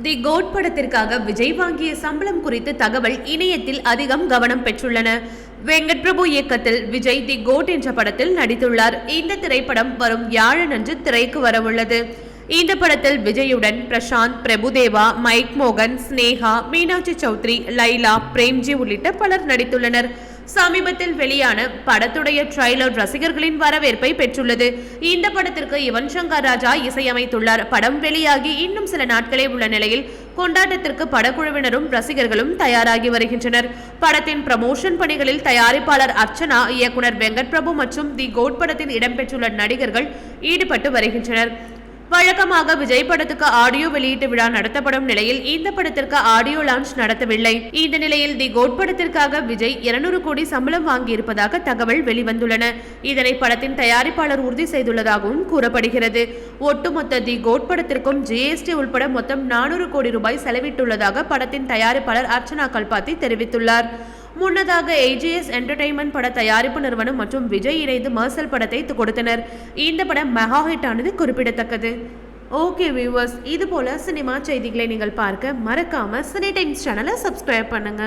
தி code படத்திற்காக விஜய் வாங்கிய சம்பளம் குறித்து தகவல் இணையத்தில் அதிகம் கவனம் பெற்றுள்ளன. வெங்கட் பிரபு இயக்கத்தில் விஜய் தி கோட் என்ற படத்தில் நடித்துள்ளார். இந்த திரைப்படம் வரும் வியாழனன்று திரைக்கு வரவுள்ளது. இந்த படத்தில் விஜயுடன் பிரசாந்த் பிரபுதேவா மைக் மோகன் ஸ்னேகா மீனாட்சி சௌத்ரி லைலா பிரேம்ஜி உள்ளிட்ட பலர் நடித்துள்ளனர். சமீபத்தில் வெளியான படத்துடைய ட்ரைலர் ரசிகர்களின் வரவேற்பை பெற்றுள்ளது. இந்த படத்திற்கு யுவன் சங்கர் ராஜா இசையமைத்துள்ளார். படம் வெளியாகி இன்னும் சில நாட்களே உள்ள நிலையில் கொண்டாட்டத்திற்கு படக்குழுவினரும் ரசிகர்களும் தயாராகி வருகின்றனர். படத்தின் ப்ரமோஷன் பணிகளில் தயாரிப்பாளர் அர்ச்சனா இயக்குனர் வெங்கட் பிரபு மற்றும் தி கோட் படத்தில் இடம்பெற்றுள்ள நடிகர்கள் ஈடுபட்டு வருகின்றனர். வழக்கமாக விஜய் படத்துக்கு ஆடியோ வெளியீட்டு விழா நடத்தப்படும் நிலையில் இந்த படத்திற்கு ஆடியோ லான்ச் நடத்தவில்லை. இந்த நிலையில் தி கோட் படத்திற்காக விஜய் 200 கோடி சம்பளம் வாங்கியிருப்பதாக தகவல் வெளிவந்துள்ளன. இதனை படத்தின் தயாரிப்பாளர் உறுதி செய்துள்ளதாகவும் கூறப்படுகிறது. ஒட்டுமொத்த தி கோட் படத்திற்கும் ஜிஎஸ்டி உட்பட மொத்தம் நானூறு கோடி ரூபாய் செலவிட்டுள்ளதாக படத்தின் தயாரிப்பாளர் அர்ச்சனா கல்பாத்தி தெரிவித்துள்ளார். முன்னதாக ஏஜிஎஸ் என்டர்டைன்மெண்ட் பட தயாரிப்பு நிறுவனம் மற்றும் விஜய் இணைந்து மர்சல் படத்தை கொடுத்தனர். இந்த படம் மெகா ஹிட் ஆனது குறிப்பிடத்தக்கது. ஓகே வியூவர்ஸ் இது போல சினிமா செய்திகளை நீங்கள் பார்க்க மறக்காம சினி டைம்ஸ் சேனலை சப்ஸ்கிரைப் பண்ணுங்க.